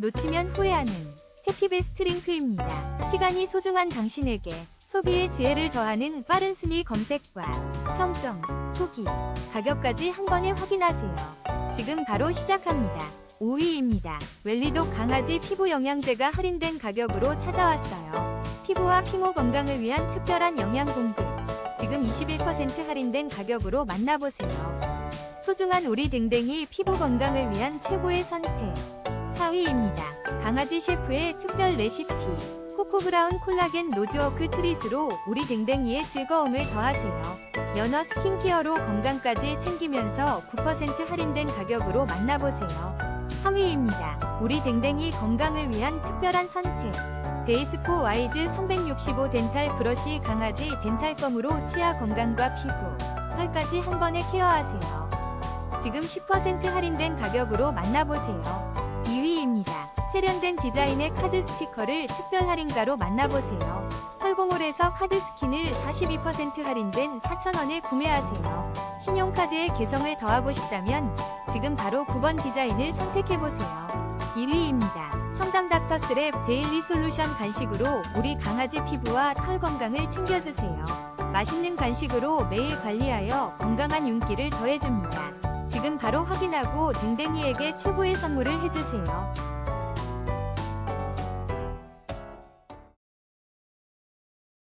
놓치면 후회하는 해피베스트 링크입니다. 시간이 소중한 당신에게 소비의 지혜를 더하는 빠른 순위 검색과 평점, 후기, 가격까지 한 번에 확인하세요. 지금 바로 시작합니다. 5위입니다. 웰리독 강아지 피부 영양제가 할인된 가격으로 찾아왔어요. 피부와 피모 건강을 위한 특별한 영양 공급. 지금 21% 할인된 가격으로 만나보세요. 소중한 우리 댕댕이 피부 건강을 위한 최고의 선택. 4위입니다. 강아지 셰프의 특별 레시피. 코코브라운 콜라겐 노즈워크 트릿으로 우리 댕댕이의 즐거움을 더하세요. 연어 스킨케어로 건강까지 챙기면서 9% 할인된 가격으로 만나보세요. 3위입니다. 우리 댕댕이 건강을 위한 특별한 선택. 데이스포 와이즈 365 덴탈 브러쉬 강아지 덴탈검으로 치아 건강과 피부, 털까지 한 번에 케어하세요. 지금 10% 할인된 가격으로 만나보세요. 2위입니다. 세련된 디자인의 카드 스티커를 특별 할인가로 만나보세요. 털공홀에서 카드 스킨을 42% 할인된 4,000원에 구매하세요. 신용카드에 개성을 더하고 싶다면 지금 바로 9번 디자인을 선택해보세요. 1위입니다. 첨담 닥터스랩 데일리 솔루션 간식으로 우리 강아지 피부와 털 건강을 챙겨주세요. 맛있는 간식으로 매일 관리하여 건강한 윤기를 더해줍니다. 지금 바로 확인하고 댕댕이에게 최고의 선물을 해주세요.